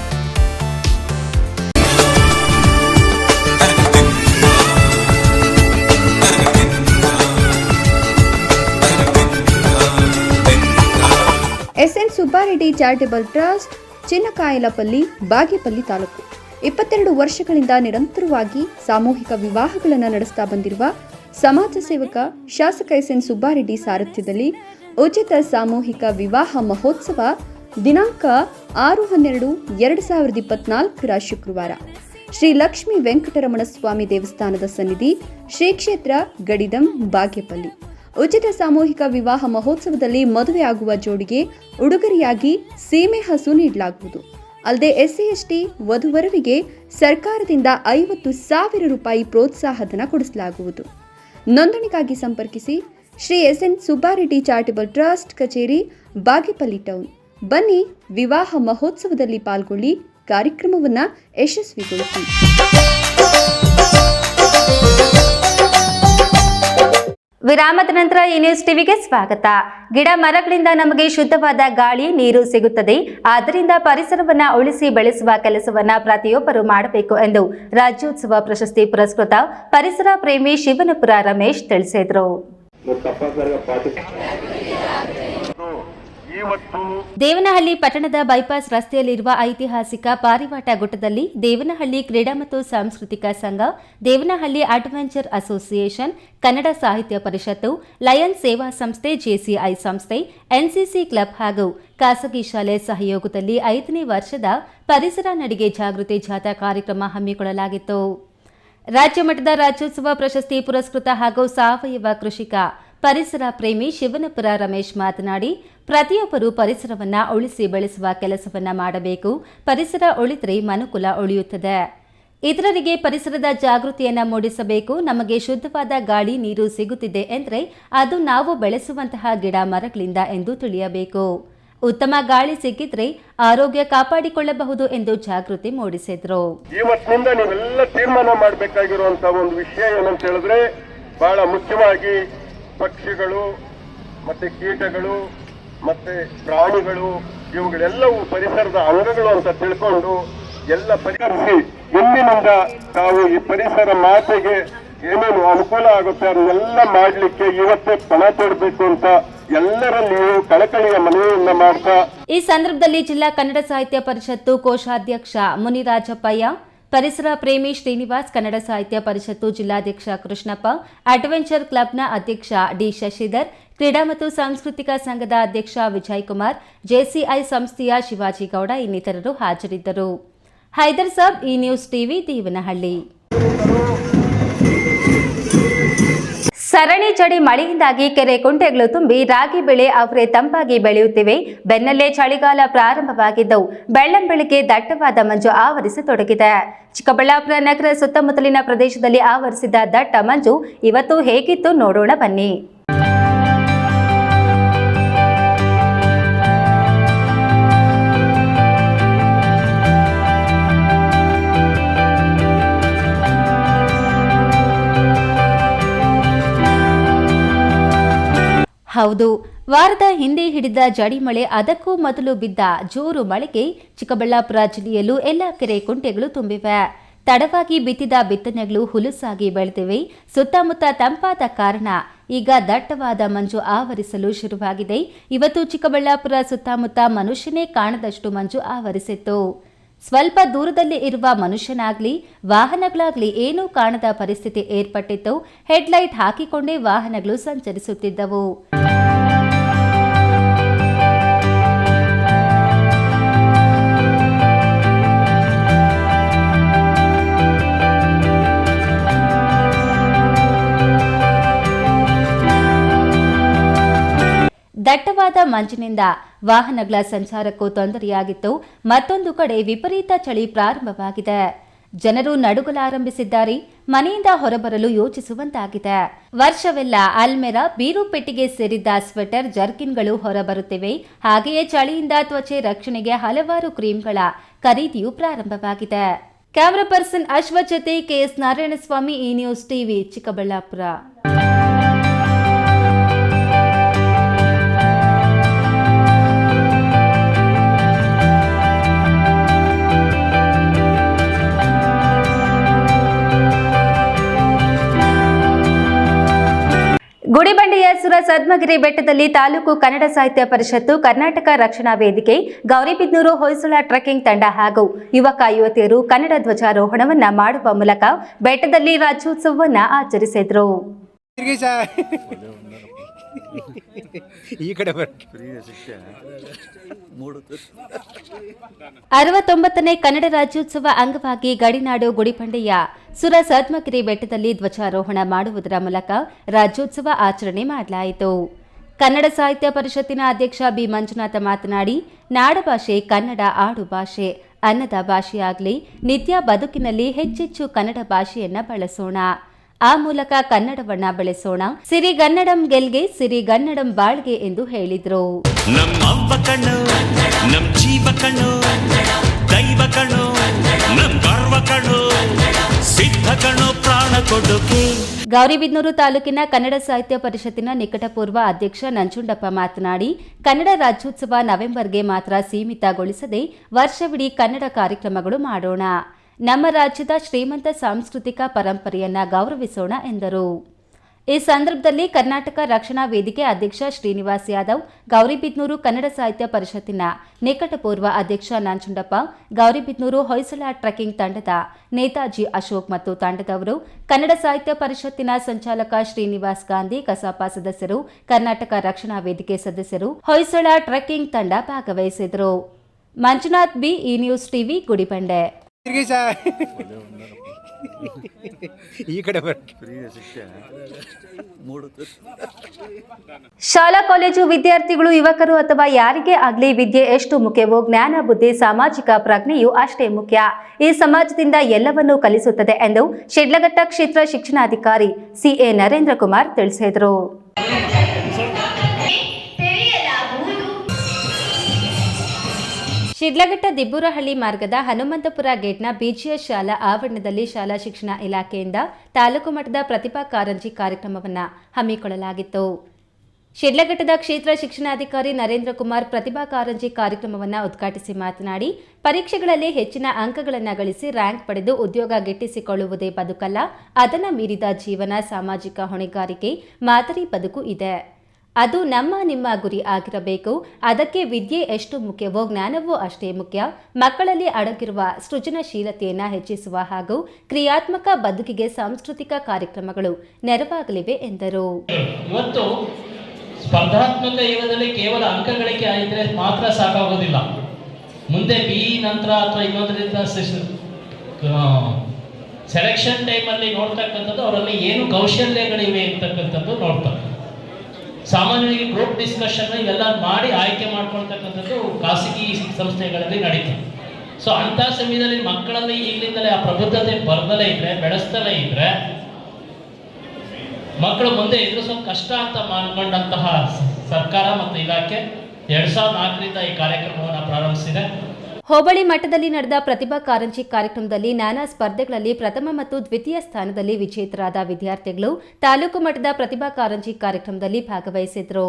Charitable charitable trust, Chinnakayalapalli, Bagepalli taluk. ಇಪ್ಪತ್ತೆರಡು ವರ್ಷಗಳಿಂದ ನಿರಂತರವಾಗಿ ಸಾಮೂಹಿಕ ವಿವಾಹಗಳನ್ನು ನಡೆಸ್ತಾ ಬಂದಿರುವ ಸಮಾಜ ಸೇವಕ ಶಾಸಕ ಎಸ್ ಎನ್ ಸುಬ್ಬಾರೆಡ್ಡಿ ಸಾರಥ್ಯದಲ್ಲಿ ಉಚಿತ ಸಾಮೂಹಿಕ ವಿವಾಹ ಮಹೋತ್ಸವ ದಿನಾಂಕ ಆರು ಹನ್ನೆರಡು ಎರಡು ಸಾವಿರದ ಇಪ್ಪತ್ನಾಲ್ಕರ ಶುಕ್ರವಾರ. ಶ್ರೀ ಲಕ್ಷ್ಮೀ ವೆಂಕಟರಮಣ ಸ್ವಾಮಿ ದೇವಸ್ಥಾನದ ಸನ್ನಿಧಿ ಶ್ರೀ ಕ್ಷೇತ್ರ ಗಡಿದಂ, ಬಾಗೇಪಲ್ಲಿ. ಉಚಿತ ಸಾಮೂಹಿಕ ವಿವಾಹ ಮಹೋತ್ಸವದಲ್ಲಿ ಮದುವೆ ಆಗುವ ಜೋಡಿಗೆ ಉಡುಗೊರೆಯಾಗಿ ಸೀಮೆ ಹಸು ನೀಡಲಾಗುವುದು. ಅಲ್ಲದೆ ಎಸ್ಸಿ ಎಸ್ಟಿ ವಧುವರರಿಗೆ ಸರ್ಕಾರದಿಂದ ಐವತ್ತು ಸಾವಿರ ರೂಪಾಯಿ ಪ್ರೋತ್ಸಾಹಧನ ಕೊಡಿಸಲಾಗುವುದು. ನೋಂದಣಿಗಾಗಿ ಸಂಪರ್ಕಿಸಿ Shri S N Subbareddy charitable trust ಕಚೇರಿ, ಬಾಗೇಪಲ್ಲಿ ಟೌನ್. ಬನ್ನಿ, ವಿವಾಹ ಮಹೋತ್ಸವದಲ್ಲಿ ಪಾಲ್ಗೊಳ್ಳಿ, ಕಾರ್ಯಕ್ರಮವನ್ನು ಯಶಸ್ವಿಗೊಳಿಸಿ. ವಿರಾಮದ ನಂತರ ಈ ನ್ಯೂಸ್ ಟಿವಿಗೆ ಸ್ವಾಗತ. ಗಿಡ ಮರಗಳಿಂದ ನಮಗೆ ಶುದ್ಧವಾದ ಗಾಳಿ, ನೀರು ಸಿಗುತ್ತದೆ. ಆದ್ದರಿಂದ ಪರಿಸರವನ್ನ ಉಳಿಸಿ ಬೆಳೆಸುವ ಕೆಲಸವನ್ನ ಪ್ರತಿಯೊಬ್ಬರು ಮಾಡಬೇಕು ಎಂದು ರಾಜ್ಯೋತ್ಸವ ಪ್ರಶಸ್ತಿ ಪುರಸ್ಕೃತ ಪರಿಸರ ಪ್ರೇಮಿ ಶಿವನಪುರ ರಮೇಶ್ ತಿಳಿಸಿದರು. ದೇವನಹಳ್ಳಿ ಪಟ್ಟಣದ ಬೈಪಾಸ್ ರಸ್ತೆಯಲ್ಲಿರುವ ಐತಿಹಾಸಿಕ ಪಾರಿವಾಟ ಗುಟ್ಟದಲ್ಲಿ ದೇವನಹಳ್ಳಿ ಕ್ರೀಡಾ ಮತ್ತು ಸಾಂಸ್ಕೃತಿಕ ಸಂಘ, ದೇವನಹಳ್ಳಿ ಅಡ್ವೆಂಚರ್ ಅಸೋಸಿಯೇಷನ್, ಕನ್ನಡ ಸಾಹಿತ್ಯ ಪರಿಷತ್ತು ಲಯನ್ ಸೇವಾ ಸಂಸ್ಥೆ, ಜೆಸಿಐ ಸಂಸ್ಥೆ, ಎನ್ಸಿಸಿ ಕ್ಲಬ್ ಹಾಗೂ ಖಾಸಗಿ ಶಾಲೆ ಸಹಯೋಗದಲ್ಲಿ ಐದನೇ ವರ್ಷದ ಪರಿಸರ ನಡಿಗೆ ಜಾಗೃತಿ ಜಾಥಾ ಕಾರ್ಯಕ್ರಮ ಹಮ್ಮಿಕೊಳ್ಳಲಾಗಿತ್ತು. ರಾಜ್ಯ ಮಟ್ಟದ ರಾಜ್ಯೋತ್ಸವ ಪ್ರಶಸ್ತಿ ಪುರಸ್ಕೃತ ಹಾಗೂ ಸಾವಯವ ಕೃಷಿಕ ಪರಿಸರ ಪ್ರೇಮಿ ಶಿವನಪುರ ರಮೇಶ್ ಮಾತನಾಡಿ, ಪ್ರತಿಯೊಬ್ಬರು ಪರಿಸರವನ್ನ ಉಳಿಸಿ ಬೆಳೆಸುವ ಕೆಲಸವನ್ನ ಮಾಡಬೇಕು. ಪರಿಸರ ಉಳಿದ್ರೆ ಮನುಕುಲ ಉಳಿಯುತ್ತದೆ. ಇತರರಿಗೆ ಪರಿಸರದ ಜಾಗೃತಿಯನ್ನ ಮೂಡಿಸಬೇಕು. ನಮಗೆ ಶುದ್ಧವಾದ ಗಾಳಿ, ನೀರು ಸಿಗುತ್ತಿದೆ ಎಂದರೆ ಅದು ನಾವು ಬೆಳೆಸುವಂತಹ ಗಿಡ ಮರಗಳಿಂದ ಎಂದು ತಿಳಿಯಬೇಕು. ಉತ್ತಮ ಗಾಳಿ ಸಿಕ್ಕಿದ್ರೆ ಆರೋಗ್ಯ ಕಾಪಾಡಿಕೊಳ್ಳಬಹುದು ಎಂದು ಜಾಗೃತಿ ಮೂಡಿಸಿದ್ರು. ಇವತ್ತಿನಿಂದ ನೀವೆಲ್ಲ ತೀರ್ಮಾನ ಮಾಡಬೇಕಾಗಿರುವಂತಹ ಒಂದು ವಿಷಯ ಏನಂತ ಹೇಳಿದ್ರೆ, ಬಹಳ ಮುಖ್ಯವಾಗಿ ಪಕ್ಷಿಗಳು, ಮತ್ತೆ ಕೀಟಗಳು, ಮತ್ತೆ ಪ್ರಾಣಿಗಳು, ಇವುಗಳೆಲ್ಲವೂ ಪರಿಸರದ ಅಂಗಗಳು ಅಂತ ತಿಳ್ಕೊಂಡು ಎಲ್ಲ ಪರಿಹರಿಸಿ ಇಂದಿನಿಂದ ತಾವು ಈ ಪರಿಸರ ಮಾತೆಗೆ ಏನೇನು ಅನುಕೂಲ ಆಗುತ್ತೆ ಅದನ್ನೆಲ್ಲ ಮಾಡಲಿಕ್ಕೆ ಇವತ್ತೇ ಪಣ ತೊಡಬೇಕು ಅಂತ ಎಲ್ಲರಲ್ಲಿಯೂ ಕಳಕಳಿಯ ಮನೆಯಿಂದ ಮಾಡ್ತಾ ಈ ಸಂದರ್ಭದಲ್ಲಿ ಜಿಲ್ಲಾ ಕನ್ನಡ ಸಾಹಿತ್ಯ ಪರಿಷತ್ತು ಕೋಶಾಧ್ಯಕ್ಷ ಮುನಿರಾಜಪ್ಪಯ್ಯ ಪರಿಸರ ಪ್ರೇಮಿ ಶ್ರೀನಿವಾಸ್ ಕನ್ನಡ ಸಾಹಿತ್ಯ ಪರಿಷತ್ತು ಜಿಲ್ಲಾಧ್ಯಕ್ಷ ಕೃಷ್ಣಪ್ಪ, ಅಡ್ವೆಂಚರ್ ಕ್ಲಬ್ನ ಅಧ್ಯಕ್ಷ ಡಿ ಶಶಿಧರ್, ಕ್ರೀಡಾ ಮತ್ತು ಸಾಂಸ್ಕೃತಿಕ ಸಂಘದ ಅಧ್ಯಕ್ಷ ವಿಜಯ್ ಕುಮಾರ್, ಜೆಸಿಐ ಸಂಸ್ಥೆಯ ಶಿವಾಜಿಗೌಡ ಇನ್ನಿತರರು ಹಾಜರಿದ್ದರು. ಹೈದರ್ ಸಾಬ್, ಈ ನ್ಯೂಸ್ ಟಿವಿ, ದೇವನಹಳ್ಳಿ. ಸರಣಿ ಚಳಿ ಮಳೆಯಿಂದಾಗಿ ಕೆರೆ ಕುಂಟೆಗಳು ತುಂಬಿ ರಾಗಿ ಬೆಳೆ ಅವರೇ ತಂಪಾಗಿ ಬೆಳೆಯುತ್ತಿವೆ. ಬೆನ್ನಲ್ಲೇ ಚಳಿಗಾಲ ಪ್ರಾರಂಭವಾಗಿದ್ದವು. ಬೆಳ್ಳಂ ಬೆಳಿಗ್ಗೆ ದಟ್ಟವಾದ ಮಂಜು ಆವರಿಸತೊಡಗಿದೆ ಚಿಕ್ಕಬಳ್ಳಾಪುರ ನಗರ ಸುತ್ತಮುತ್ತಲಿನ ಪ್ರದೇಶದಲ್ಲಿ ಆವರಿಸಿದ ದಟ್ಟ ಮಂಜು ಇವತ್ತು ಹೇಗಿತ್ತು ನೋಡೋಣ ಬನ್ನಿ. ಹೌದು. ವಾರದ ಹಿಂದೆ ಹಿಡಿದ ಜಡಿಮಳೆ ಅದಕ್ಕೂ ಮೊದಲು ಬಿದ್ದ ಜೋರು ಮಳೆಗೆ ಚಿಕ್ಕಬಳ್ಳಾಪುರ ಜಿಲ್ಲೆಯಲ್ಲೂ ಎಲ್ಲ ಕೆರೆ ಕುಂಟೆಗಳು ತುಂಬಿವೆ. ತಡವಾಗಿ ಬಿತ್ತಿದ ಬಿತ್ತನೆಗಳು ಹುಲುಸಾಗಿ ಬೆಳೆದಿವೆ. ಸುತ್ತಮುತ್ತ ತಂಪಾದ ಕಾರಣ ಈಗ ದಟ್ಟವಾದ ಮಂಜು ಆವರಿಸಲು ಶುರುವಾಗಿದೆ. ಇವತ್ತು ಚಿಕ್ಕಬಳ್ಳಾಪುರ ಸುತ್ತಮುತ್ತ ಮನುಷ್ಯನೇ ಕಾಣದಷ್ಟು ಮಂಜು ಆವರಿಸಿತ್ತು. ಸ್ವಲ್ಪ ದೂರದಲ್ಲಿ ಇರುವ ಮನುಷ್ಯನಾಗ್ಲಿ, ವಾಹನಗಳಾಗ್ಲಿ ಏನೂ ಕಾಣದ ಪರಿಸ್ಥಿತಿ ಏರ್ಪಟ್ಟಿತ್ತು. ಹೆಡ್ಲೈಟ್ ಹಾಕಿಕೊಂಡೇ ವಾಹನಗಳು ಸಂಚರಿಸುತ್ತಿದ್ದವು. ದಟ್ಟವಾದ ಮಂಜಿನಿಂದ ವಾಹನಗಳ ಸಂಚಾರಕ್ಕೂ ತೊಂದರೆಯಾಗಿತ್ತು. ಮತ್ತೊಂದು ಕಡೆ ವಿಪರೀತ ಚಳಿ ಪ್ರಾರಂಭವಾಗಿದೆ. ಜನರು ನಡುಗಲಾರಂಭಿಸಿದ್ದಾರೆ. ಮನೆಯಿಂದ ಹೊರಬರಲು ಯೋಚಿಸುವಂತಾಗಿದೆ. ವರ್ಷವೆಲ್ಲ ಅಲ್ಮೆರಾ ಬೀರು ಪೆಟ್ಟಿಗೆ ಸೇರಿದ್ದ ಸ್ವೆಟರ್, ಜರ್ಕಿನ್ಗಳು ಹೊರಬರುತ್ತಿವೆ. ಹಾಗೆಯೇ ಚಳಿಯಿಂದ ತ್ವಚೆ ರಕ್ಷಣೆಗೆ ಹಲವಾರು ಕ್ರೀಮ್ಗಳ ಖರೀದಿಯು ಪ್ರಾರಂಭವಾಗಿದೆ. ಕ್ಯಾಮರಾ ಪರ್ಸನ್ ಅಶ್ವ ಜೊತೆ ಕೆಎಸ್ ನಾರಾಯಣಸ್ವಾಮಿ, ಈ ನ್ಯೂಸ್ ಟಿವಿ ಚಿಕ್ಕಬಳ್ಳಾಪುರ. ಗುಡಿಬಂಡೆಯ ಸುರ ಸದ್ಮಗಿರಿ ಬೆಟ್ಟದಲ್ಲಿ ತಾಲೂಕು ಕನ್ನಡ ಸಾಹಿತ್ಯ ಪರಿಷತ್ತು ಕರ್ನಾಟಕ ರಕ್ಷಣಾ ವೇದಿಕೆ, ಗೌರಿಬಿದ್ನೂರು ಹೊಯ್ಸಳ ಟ್ರೆಕ್ಕಿಂಗ್ ತಂಡ ಹಾಗೂ ಯುವಕ ಯುವತಿಯರು ಕನ್ನಡ ಧ್ವಜಾರೋಹಣವನ್ನ ಮಾಡುವ ಮೂಲಕ ಬೆಟ್ಟದಲ್ಲಿ ರಾಜ್ಯೋತ್ಸವವನ್ನ ಆಚರಿಸಿದ್ರು. ಈ ಕಡೆ ಅರವತ್ತೊಂಬತ್ತನೇ ಕನ್ನಡ ರಾಜ್ಯೋತ್ಸವ ಅಂಗವಾಗಿ ಗಡಿನಾಡು ಗುಡಿಪಂಡೆಯ ಸುರ ಸದ್ಮಗಿರಿ ಬೆಟ್ಟದಲ್ಲಿ ಧ್ವಜಾರೋಹಣ ಮಾಡುವುದರ ಮೂಲಕ ರಾಜ್ಯೋತ್ಸವ ಆಚರಣೆ ಮಾಡಲಾಯಿತು. ಕನ್ನಡ ಸಾಹಿತ್ಯ ಪರಿಷತ್ತಿನ ಅಧ್ಯಕ್ಷ ಬಿ. ಮಂಜುನಾಥ ಮಾತನಾಡಿ ನಾಡಭಾಷೆ ಕನ್ನಡ ಆಡು ಭಾಷೆ. ಅನ್ನದ ಭಾಷೆಯಾಗಲಿ ನಿತ್ಯ ಬದುಕಿನಲ್ಲಿ ಹೆಚ್ಚೆಚ್ಚು ಕನ್ನಡ ಭಾಷೆಯನ್ನ ಬಳಸೋಣ. ಆ ಮೂಲಕ ಕನ್ನಡವನ್ನ ಬೆಳೆಸೋಣ. ಸಿರಿಗನ್ನಡಂ ಗೆಲ್ಗೆ ಸಿರಿಗನ್ನಡಂ ಬಾಳ್ಗೆ ಎಂದು ಹೇಳಿದ್ರು. ಗೌರಿಬಿದನೂರು ತಾಲೂಕಿನ ಕನ್ನಡ ಸಾಹಿತ್ಯ ಪರಿಷತ್ತಿನ ನಿಕಟಪೂರ್ವ ಅಧ್ಯಕ್ಷ ನಂಜುಂಡಪ್ಪ ಮಾತನಾಡಿ ಕನ್ನಡ ರಾಜ್ಯೋತ್ಸವ ನವೆಂಬರ್ಗೆ ಮಾತ್ರ ಸೀಮಿತಗೊಳಿಸದೆ ವರ್ಷವಿಡೀ ಕನ್ನಡ ಕಾರ್ಯಕ್ರಮಗಳು ಮಾಡೋಣ. ನಮ್ಮ ರಾಜ್ಯದ ಶ್ರೀಮಂತ ಸಾಂಸ್ಕೃತಿಕ ಪರಂಪರೆಯನ್ನ ಗೌರವಿಸೋಣ ಎಂದರು. ಈ ಸಂದರ್ಭದಲ್ಲಿ ಕರ್ನಾಟಕ ರಕ್ಷಣಾ ವೇದಿಕೆ ಅಧ್ಯಕ್ಷ ಶ್ರೀನಿವಾಸ್ ಯಾದವ್ ಗೌರಿಬಿದ್ನೂರು ಕನ್ನಡ ಸಾಹಿತ್ಯ ಪರಿಷತ್ತಿನ ನಿಕಟಪೂರ್ವ ಅಧ್ಯಕ್ಷ ನಾಂಚುಂಡಪ್ಪ ಗೌರಿಬಿದ್ನೂರು ಹೊಯ್ಸಳ ಟ್ರೆಕ್ಕಿಂಗ್ ತಂಡದ ನೇತಾಜಿ ಅಶೋಕ್ ಮತ್ತು ತಂಡದವರು, ಕನ್ನಡ ಸಾಹಿತ್ಯ ಪರಿಷತ್ತಿನ ಸಂಚಾಲಕ ಶ್ರೀನಿವಾಸ್ ಗಾಂಧಿ, ಕಸಾಪ ಸದಸ್ಯರು, ಕರ್ನಾಟಕ ರಕ್ಷಣಾ ವೇದಿಕೆ ಸದಸ್ಯರು, ಹೊಯ್ಸಳ ಟ್ರೆಕ್ಕಿಂಗ್ ತಂಡ ಭಾಗವಹಿಸಿದರು. Manjunath B E news TV, Gudibande. ಈ ಕಡೆ ಶಾಲಾ ಕಾಲೇಜು ವಿದ್ಯಾರ್ಥಿಗಳು ಯುವಕರು ಅಥವಾ ಯಾರಿಗೇ ಆಗಲಿ ವಿದ್ಯೆ ಎಷ್ಟು ಮುಖ್ಯವೋ ಜ್ಞಾನ ಬುದ್ಧಿ ಸಾಮಾಜಿಕ ಪ್ರಜ್ಞೆಯು ಅಷ್ಟೇ ಮುಖ್ಯ. ಈ ಸಮಾಜದಿಂದ ಎಲ್ಲವನ್ನೂ ಕಲಿಸುತ್ತದೆ ಎಂದು ಶಿಡ್ಲಘಟ್ಟ ಕ್ಷೇತ್ರ ಶಿಕ್ಷಣಾಧಿಕಾರಿ ಸಿಎ ನರೇಂದ್ರ ಕುಮಾರ್ ತಿಳಿಸಿದರು. ಶಿಡ್ಲಘಟ್ಟ ದಿಬ್ಬೂರಹಳ್ಳಿ ಮಾರ್ಗದ ಹನುಮಂತಪುರ ಗೇಟ್ನ ಬಿಜಿಎಸ್ ಶಾಲಾ ಆವರಣದಲ್ಲಿ ಶಾಲಾ ಶಿಕ್ಷಣ ಇಲಾಖೆಯಿಂದ ತಾಲೂಕು ಮಟ್ಟದ ಪ್ರತಿಭಾ ಕಾರಂಜಿ ಕಾರ್ಯಕ್ರಮವನ್ನು ಹಮ್ಮಿಕೊಳ್ಳಲಾಗಿತ್ತು. ಶಿಡ್ಲಘಟ್ಟದ ಕ್ಷೇತ್ರ ಶಿಕ್ಷಣಾಧಿಕಾರಿ ನರೇಂದ್ರ ಕುಮಾರ್ ಪ್ರತಿಭಾ ಕಾರಂಜಿ ಕಾರ್ಯಕ್ರಮವನ್ನು ಉದ್ಘಾಟಿಸಿ ಮಾತನಾಡಿ, ಪರೀಕ್ಷೆಗಳಲ್ಲಿ ಹೆಚ್ಚಿನ ಅಂಕಗಳನ್ನು ಗಳಿಸಿ ರ್ಯಾಂಕ್ ಪಡೆದು ಉದ್ಯೋಗ ಗಿಟ್ಟಿಸಿಕೊಳ್ಳುವುದೇ ಬದುಕಲ್ಲ, ಅದನ್ನು ಮೀರಿದ ಜೀವನ ಸಾಮಾಜಿಕ ಹೊಣೆಗಾರಿಕೆ ಮಾದರಿ ಬದುಕು ಇದೆ. ಅದು ನಮ್ಮ ನಿಮ್ಮ ಗುರಿ ಆಗಿರಬೇಕು. ಅದಕ್ಕೆ ವಿದ್ಯೆ ಎಷ್ಟು ಮುಖ್ಯವೋ ಜ್ಞಾನವೂ ಅಷ್ಟೇ ಮುಖ್ಯ. ಮಕ್ಕಳಲ್ಲಿ ಅಡಗಿರುವ ಸೃಜನಶೀಲತೆಯನ್ನು ಹೆಚ್ಚಿಸುವ ಹಾಗೂ ಕ್ರಿಯಾತ್ಮಕ ಬದುಕಿಗೆ ಸಾಂಸ್ಕೃತಿಕ ಕಾರ್ಯಕ್ರಮಗಳು ನೆರವಾಗಲಿವೆ ಎಂದರು. ಇವತ್ತು ಸ್ಪರ್ಧಾತ್ಮಕ ಯುಗದಲ್ಲಿ ಕೇವಲ ಅಂಕಗಳಿಕೆ ಆಗಿದ್ರೆ ಮಾತ್ರ ಸಾಕಾಗೋದಿಲ್ಲ. ಮುಂದೆ ಬಿ ನಂತರ ಅಥವಾ ಇನ್ನೊಂದರಿಂದ ಸೆಲೆಕ್ಷನ್ ಟೈಮಲ್ಲಿ ನೋಡ್ತಕ್ಕಂಥದ್ದು, ಅವರಲ್ಲಿ ಏನು ಕೌಶಲ್ಯಗಳಿವೆ ಅಂತಕ್ಕಂಥದ್ದು ನೋಡ್ತಾರೆ. ಸಾಮಾನ್ಯವಾಗಿ ಗ್ರೂಪ್ ಡಿಸ್ಕಷನ್ ಇವೆಲ್ಲ ಮಾಡಿ ಆಯ್ಕೆ ಮಾಡ್ಕೊಳ್ತಕ್ಕಂಥದ್ದು ಖಾಸಗಿ ಸಂಸ್ಥೆಗಳಲ್ಲಿ ನಡೀತು. ಸೊ ಅಂಥ ಸಮಯದಲ್ಲಿ ಮಕ್ಕಳಲ್ಲಿ ಈಗಲಿಂದಲೇ ಆ ಪ್ರಬುದ್ಧತೆ ಬರ್ದಲೇ ಇದ್ರೆ, ಬೆಳೆಸ್ತಲೇ ಇದ್ರೆ, ಮಕ್ಕಳು ಮುಂದೆ ಎದುರಿಸೋ ಕಷ್ಟ ಅಂತ ಮಾಡ್ಕೊಂಡಂತಹ ಸರ್ಕಾರ ಮತ್ತು ಇಲಾಖೆ ಎರಡ್ ಸಾವಿರದ ನಾಲ್ಕರಿಂದ ಈ ಕಾರ್ಯಕ್ರಮವನ್ನು ಪ್ರಾರಂಭಿಸಿದೆ. ಹೋಬಳಿ ಮಟ್ಟದಲ್ಲಿ ನಡೆದ ಪ್ರತಿಭಾ ಕಾರಂಜಿ ಕಾರ್ಯಕ್ರಮದಲ್ಲಿ ನಾನಾ ಸ್ಪರ್ಧೆಗಳಲ್ಲಿ ಪ್ರಥಮ ಮತ್ತು ದ್ವಿತೀಯ ಸ್ಥಾನದಲ್ಲಿ ವಿಜೇತರಾದ ವಿದ್ಯಾರ್ಥಿಗಳು ತಾಲೂಕು ಮಟ್ಟದ ಪ್ರತಿಭಾ ಕಾರಂಜಿ ಕಾರ್ಯಕ್ರಮದಲ್ಲಿ ಭಾಗವಹಿಸಿದರು.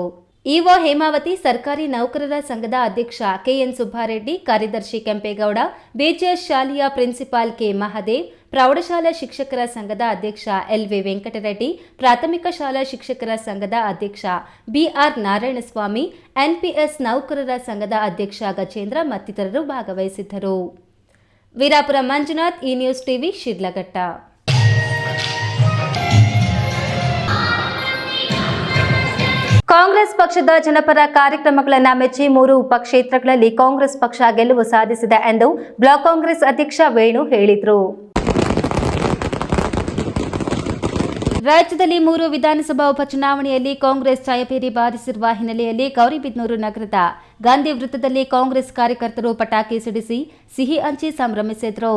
ಇಒ ಹೇಮಾವತಿ, ಸರ್ಕಾರಿ ನೌಕರರ ಸಂಘದ ಅಧ್ಯಕ್ಷ ಕೆಎನ್ ಸುಬ್ಬಾರೆಡ್ಡಿ, ಕಾರ್ಯದರ್ಶಿ ಕೆಂಪೇಗೌಡ, ಬಿಜಿಎಸ್ ಶಾಲೆಯ ಪ್ರಿನ್ಸಿಪಾಲ್ ಕೆ ಮಹದೇವ್ ಪ್ರೌಢಶಾಲಾ ಶಿಕ್ಷಕರ ಸಂಘದ ಅಧ್ಯಕ್ಷ ಎಲ್ ವಿ ವೆಂಕಟರೆಡ್ಡಿ, ಪ್ರಾಥಮಿಕ ಶಾಲಾ ಶಿಕ್ಷಕರ ಸಂಘದ ಅಧ್ಯಕ್ಷ ಬಿಆರ್ ನಾರಾಯಣಸ್ವಾಮಿ ಎನ್ಪಿಎಸ್ ನೌಕರರ ಸಂಘದ ಅಧ್ಯಕ್ಷ ಗಜೇಂದ್ರ ಮತ್ತಿತರರು ಭಾಗವಹಿಸಿದ್ದರು. ವೀರಾಪುರ ಮಂಜುನಾಥ್, ಈ ನ್ಯೂಸ್ ಟಿವಿ, ಶಿಡ್ಲಘಟ್ಟ. ಕಾಂಗ್ರೆಸ್ ಪಕ್ಷದ ಜನಪರ ಕಾರ್ಯಕ್ರಮಗಳನ್ನು ಮೆಚ್ಚಿ ಮೂರು ಉಪಕ್ಷೇತ್ರಗಳಲ್ಲಿ ಕಾಂಗ್ರೆಸ್ ಪಕ್ಷ ಗೆಲುವು ಸಾಧಿಸಿದೆ ಎಂದು ಬ್ಲಾಕ್ ಕಾಂಗ್ರೆಸ್ ಅಧ್ಯಕ್ಷ ವೇಣು ಹೇಳಿದರು. ರಾಜ್ಯದಲ್ಲಿ ಮೂರು ವಿಧಾನಸಭಾ ಉಪಚುನಾವಣೆಯಲ್ಲಿ ಕಾಂಗ್ರೆಸ್ ಛಾಯಪೇರಿ ಬಾಧಿಸಿರುವ ಹಿನ್ನೆಲೆಯಲ್ಲಿ ಗೌರಿಬಿದನೂರು ನಗರದ ಗಾಂಧಿ ವೃತ್ತದಲ್ಲಿ ಕಾಂಗ್ರೆಸ್ ಕಾರ್ಯಕರ್ತರು ಪಟಾಕಿ ಸಿಡಿಸಿ ಸಿಹಿ ಹಂಚಿ ಸಂಭ್ರಮಿಸಿದರು.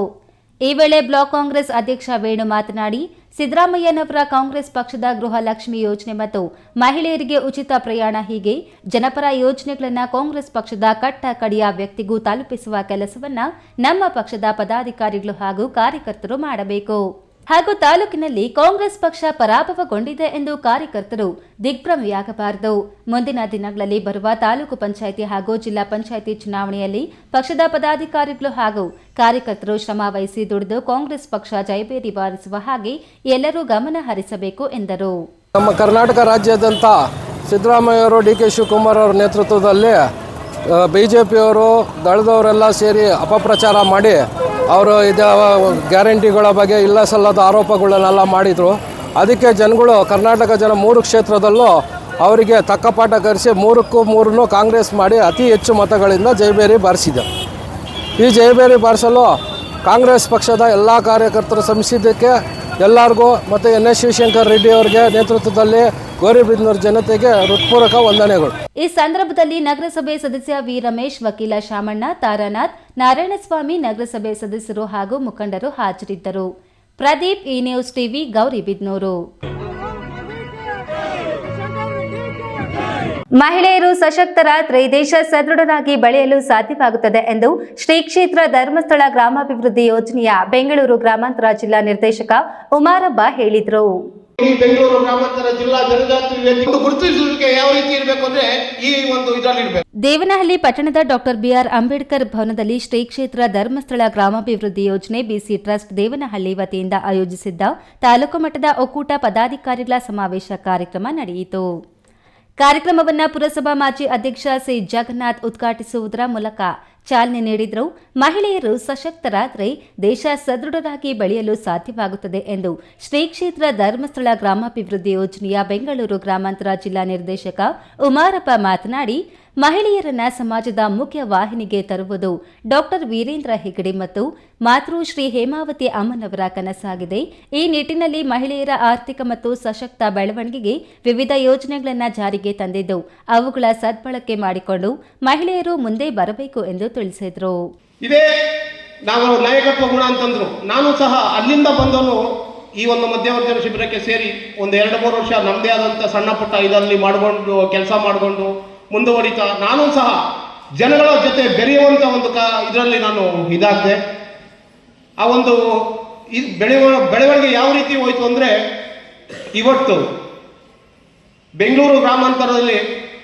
ಈ ವೇಳೆ ಬ್ಲಾಕ್ ಕಾಂಗ್ರೆಸ್ ಅಧ್ಯಕ್ಷ ವೇಣು ಮಾತನಾಡಿ, ಸಿದ್ದರಾಮಯ್ಯನವರ ಕಾಂಗ್ರೆಸ್ ಪಕ್ಷದ ಗೃಹಲಕ್ಷ್ಮಿ ಯೋಜನೆ ಮತ್ತು ಮಹಿಳೆಯರಿಗೆ ಉಚಿತ ಪ್ರಯಾಣ ಹೀಗೆ ಜನಪರ ಯೋಜನೆಗಳನ್ನು ಕಾಂಗ್ರೆಸ್ ಪಕ್ಷದ ಕಟ್ಟ ಕಡಿಯ ವ್ಯಕ್ತಿಗೂ ತಲುಪಿಸುವ ಕೆಲಸವನ್ನ ನಮ್ಮ ಪಕ್ಷದ ಪದಾಧಿಕಾರಿಗಳು ಹಾಗೂ ಕಾರ್ಯಕರ್ತರು ಮಾಡಬೇಕು. ಹಾಗೂ ತಾಲೂಕಿನಲ್ಲಿ ಕಾಂಗ್ರೆಸ್ ಪಕ್ಷ ಪರಾಭವಗೊಂಡಿದೆ ಎಂದು ಕಾರ್ಯಕರ್ತರು ದಿಗ್ಭ್ರಮೆಯಾಗಬಾರದು ಮುಂದಿನ ದಿನಗಳಲ್ಲಿ ಬರುವ ತಾಲೂಕು ಪಂಚಾಯಿತಿ ಹಾಗೂ ಜಿಲ್ಲಾ ಪಂಚಾಯಿತಿ ಚುನಾವಣೆಯಲ್ಲಿ ಪಕ್ಷದ ಪದಾಧಿಕಾರಿಗಳು ಹಾಗೂ ಕಾರ್ಯಕರ್ತರು ಶ್ರಮ ವಹಿಸಿ ದುಡಿದು ಕಾಂಗ್ರೆಸ್ ಪಕ್ಷ ಜಯಬೇರಿ ಬಾರಿಸುವ ಹಾಗೆ ಎಲ್ಲರೂ ಗಮನ ಹರಿಸಬೇಕು ಎಂದರು. ನಮ್ಮ ಕರ್ನಾಟಕ ರಾಜ್ಯಾದ್ಯಂತ ಸಿದ್ದರಾಮಯ್ಯವರು ಡಿ ಕೆ ಶಿವಕುಮಾರ್ ಅವರ ನೇತೃತ್ವದಲ್ಲಿ ಬಿಜೆಪಿಯವರು ದಳದವರೆಲ್ಲ ಸೇರಿ ಅಪಪ್ರಚಾರ ಮಾಡಿ ಅವರು ಇದು ಗ್ಯಾರಂಟಿಗಳ ಬಗ್ಗೆ ಇಲ್ಲ ಸಲ್ಲದ ಆರೋಪಗಳನ್ನೆಲ್ಲ ಮಾಡಿದರು. ಅದಕ್ಕೆ ಜನಗಳು, ಕರ್ನಾಟಕ ಜನ ಮೂರು ಕ್ಷೇತ್ರದಲ್ಲೂ ಅವರಿಗೆ ತಕ್ಕ ಪಾಠ ಕರೆಸಿ ಮೂರಕ್ಕೂ ಮೂರನ್ನು ಕಾಂಗ್ರೆಸ್ ಮಾಡಿ ಅತಿ ಹೆಚ್ಚು ಮತಗಳಿಂದ ಜಯಬೇರಿ ಬಾರಿಸಿದೆ. ಈ ಜಯಬೇರಿ ಬಾರಿಸಲು ಕಾಂಗ್ರೆಸ್ ಪಕ್ಷದ ಎಲ್ಲ ಕಾರ್ಯಕರ್ತರು ಶ್ರಮಿಸಿದ್ದಕ್ಕೆ ಎಲ್ಲರಿಗೂ ಮತ್ತು ಎನ್ ಎಸ್ ಶಿವಶಂಕರ್ ರೆಡ್ಡಿ ಅವರಿಗೆ ನೇತೃತ್ವದಲ್ಲಿ ಗೌರಿಬಿದನೂರು ಜನತೆಗೆ ಹೃತ್ಪೂರ್ವಕ ವಂದನೆಗಳು. ಈ ಸಂದರ್ಭದಲ್ಲಿ ನಗರಸಭೆ ಸದಸ್ಯ ವಿ ರಮೇಶ್, ವಕೀಲ ಶಾಮಣ್ಣ, ತಾರಾನಾಥ್ ನಾರಾಯಣಸ್ವಾಮಿ ನಗರಸಭೆ ಸದಸ್ಯರು ಹಾಗೂ ಮುಖಂಡರು ಹಾಜರಿದ್ದರು. ಪ್ರದೀಪ್ ಈ ನ್ಯೂಸ್ ಟಿವಿ ಗೌರಿಬಿದ್ನೂರು ಮಹಿಳೆಯರು ಸಶಕ್ತರ ದೇಶ ಸದೃಢರಾಗಿ ಬೆಳೆಯಲು ಸಾಧ್ಯವಾಗುತ್ತದೆ ಎಂದು ಶ್ರೀ ಕ್ಷೇತ್ರ ಧರ್ಮಸ್ಥಳ ಗ್ರಾಮಾಭಿವೃದ್ಧಿ ಯೋಜನೆಯ ಬೆಂಗಳೂರು ಗ್ರಾಮಾಂತರ ಜಿಲ್ಲಾ ನಿರ್ದೇಶಕ ಉಮಾರಬ್ಬ ಹೇಳಿದರು. ಈ ಬೆಂಗಳೂರು ಗ್ರಾಮಾಂತರ ಜಿಲ್ಲಾ ಜನಜಾತಿ ಗುರುತಿಸುವಿಕೆ ಯಾವ ರೀತಿ ಇರಬೇಕು ಅಂದ್ರೆ ಈ ಒಂದು ಇದರಲ್ಲಿ ಇರಬೇಕು. ದೇವನಹಳ್ಳಿ ಪಟ್ಟಣದ ಡಾಕ್ಟರ್ ಬಿಆರ್ ಅಂಬೇಡ್ಕರ್ ಭವನದಲ್ಲಿ ಶ್ರೀ ಕ್ಷೇತ್ರ ಧರ್ಮಸ್ಥಳ ಗ್ರಾಮಾಭಿವೃದ್ಧಿ ಯೋಜನೆ ಬಿಸಿ ಟ್ರಸ್ಟ್ ದೇವನಹಳ್ಳಿ ವತಿಯಿಂದ ಆಯೋಜಿಸಿದ್ದ ತಾಲೂಕು ಮಟ್ಟದ ಒಕ್ಕೂಟ ಪದಾಧಿಕಾರಿಗಳ ಸಮಾವೇಶ ಕಾರ್ಯಕ್ರಮ ನಡೆಯಿತು. ಕಾರ್ಯಕ್ರಮವನ್ನು ಪುರಸಭಾ ಮಾಜಿ ಅಧ್ಯಕ್ಷ ಸಿ. ಜಗನ್ನಾಥ್ ಉದ್ಘಾಟಿಸುವುದರ ಮೂಲಕ ಚಾಲನೆ ನೀಡಿದರು ಮಹಿಳೆಯರು ಸಶಕ್ತರಾದರೆ ದೇಶ ಸದೃಢರಾಗಿ ಬೆಳೆಯಲು ಸಾಧ್ಯವಾಗುತ್ತದೆ ಎಂದು ಶ್ರೀ ಕ್ಷೇತ್ರ ಧರ್ಮಸ್ಥಳ ಗ್ರಾಮಾಭಿವೃದ್ಧಿ ಯೋಜನೆಯ ಬೆಂಗಳೂರು ಗ್ರಾಮಾಂತರ ಜಿಲ್ಲಾ ನಿರ್ದೇಶಕ ಉಮಾರಪ್ಪ ಮಾತನಾಡಿ ಮಹಿಳೆಯರನ್ನ ಸಮಾಜದ ಮುಖ್ಯ ವಾಹಿನಿಗೆ ತರುವುದು ಡಾಕ್ಟರ್ ವೀರೇಂದ್ರ ಹೆಗಡೆ ಮತ್ತು ಮಾತೃಶ್ರೀ ಹೇಮಾವತಿ ಅಮ್ಮನವರ ಕನಸಾಗಿದೆ. ಈ ನಿಟ್ಟಿನಲ್ಲಿ ಮಹಿಳೆಯರ ಆರ್ಥಿಕ ಮತ್ತು ಸಶಕ್ತ ಬೆಳವಣಿಗೆಗೆ ವಿವಿಧ ಯೋಜನೆಗಳನ್ನು ಜಾರಿಗೆ ತಂದಿದ್ದು, ಅವುಗಳ ಸದ್ಬಳಕೆ ಮಾಡಿಕೊಂಡು ಮಹಿಳೆಯರು ಮುಂದೆ ಬರಬೇಕು ಎಂದು ತಿಳಿಸಿದರು. ಇದೇ ನಾವು ನಾಯಕತ್ವ ಗುಣ ಅಂತಂದ್ರು. ನಾನು ಸಹ ಅಲ್ಲಿಂದ ಬಂದವನು ಈ ಒಂದು ಮಧ್ಯವರ್ಜನ ಶಿಬಿರಕ್ಕೆ ಸೇರಿ ಒಂದು ಎರಡು ಮೂರು ವರ್ಷ ನಮ್ಮದೇ ಆದಂಥ ಸಣ್ಣ ಪುಟ್ಟ ಇದರಲ್ಲಿ ಮಾಡಿಕೊಂಡು, ಕೆಲಸ ಮಾಡಿಕೊಂಡು ಮುಂದುವರಿತಾ. ನಾನು ಸಹ ಜನಗಳ ಜೊತೆ ಬೆರೆಯುವಂಥ ಒಂದು ಕ, ಇದರಲ್ಲಿ ನಾನು ಇದಾಗ್ದೆ. ಆ ಒಂದು ಇದು ಬೆಳೆವ, ಬೆಳವಣಿಗೆ ಯಾವ ರೀತಿ ಹೋಯಿತು ಅಂದರೆ, ಇವತ್ತು ಬೆಂಗಳೂರು ಗ್ರಾಮಾಂತರದಲ್ಲಿ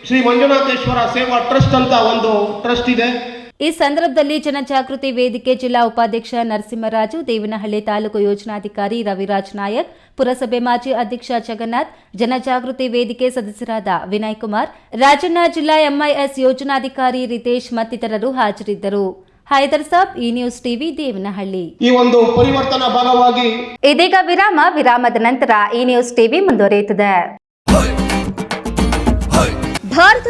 ಶ್ರೀ ಮಂಜುನಾಥೇಶ್ವರ ಸೇವಾ ಟ್ರಸ್ಟ್ ಅಂತ ಒಂದು ಟ್ರಸ್ಟ್ ಇದೆ. ಈ ಸಂದರ್ಭದಲ್ಲಿ ಜನಜಾಗೃತಿ ವೇದಿಕೆ ಜಿಲ್ಲಾ ಉಪಾಧ್ಯಕ್ಷ ನರಸಿಂಹರಾಜು ದೇವನಹಳ್ಳಿ ತಾಲೂಕು ಯೋಜನಾಧಿಕಾರಿ ರವಿರಾಜ್ ನಾಯಕ್ ಪುರಸಭೆ ಮಾಜಿ ಅಧ್ಯಕ್ಷ ಜಗನ್ನಾಥ್ ಜನಜಾಗೃತಿ ವೇದಿಕೆ ಸದಸ್ಯರಾದ ವಿನಯ್ ಕುಮಾರ್ ರಾಜಣ್ಣ ಜಿಲ್ಲಾ ಎಂಐಎಸ್ ಯೋಜನಾಧಿಕಾರಿ ರಿತೇಶ್ ಮತ್ತಿತರರು ಹಾಜರಿದ್ದರು. ಹೈದರ್ ಸಾಬ್ ಈ ನ್ಯೂಸ್ ಟಿವಿ ದೇವನಹಳ್ಳಿ. ಈ ಒಂದು ಪರಿವರ್ತನಾ ಭಾಗವಾಗಿ ಇದೀಗ ವಿರಾಮ ವಿರಾಮದ ನಂತರ ಈ ನ್ಯೂಸ್ ಟಿವಿ ಮುಂದುವರಿಯುತ್ತದೆ.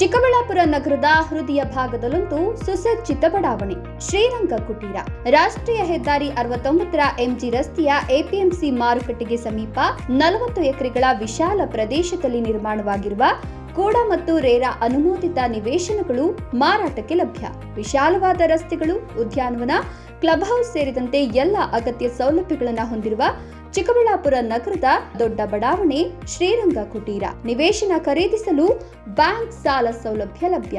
ಚಿಕ್ಕಬಳ್ಳಾಪುರ ನಗರದ ಹೃದಯ ಭಾಗದಲ್ಲಂತೂ ಸುಸಜ್ಜಿತ ಬಡಾವಣೆ. ಶ್ರೀರಂಗ ಕುಟೀರ. ರಾಷ್ಟ್ರೀಯ ಹೆದ್ದಾರಿ ಅರವತ್ತೊಂಬತ್ತರ ಎಂಜಿ ರಸ್ತೆಯ ಎಪಿಎಂಸಿ ಮಾರುಕಟ್ಟೆಗೆ ಸಮೀಪ ನಲವತ್ತು ಎಕರೆಗಳ ವಿಶಾಲ ಪ್ರದೇಶದಲ್ಲಿ ನಿರ್ಮಾಣವಾಗಿರುವ ಕೂಡ ಮತ್ತು ರೇರಾ ಅನುಮೋದಿತ ನಿವೇಶನಗಳು ಮಾರಾಟಕ್ಕೆ ಲಭ್ಯ. ವಿಶಾಲವಾದ ರಸ್ತೆಗಳು, ಉದ್ಯಾನವನ, ಕ್ಲಬ್ ಹೌಸ್ ಸೇರಿದಂತೆ ಎಲ್ಲ ಅಗತ್ಯ ಸೌಲಭ್ಯಗಳನ್ನು ಹೊಂದಿರುವ ಚಿಕ್ಕಬಳ್ಳಾಪುರ ನಗರದ ದೊಡ್ಡ ಬಡಾವಣೆ ಶ್ರೀರಂಗ ಕುಟೀರ ನಿವೇಶನ ಖರೀದಿಸಲು ಬ್ಯಾಂಕ್ ಸಾಲ ಸೌಲಭ್ಯ ಲಭ್ಯ.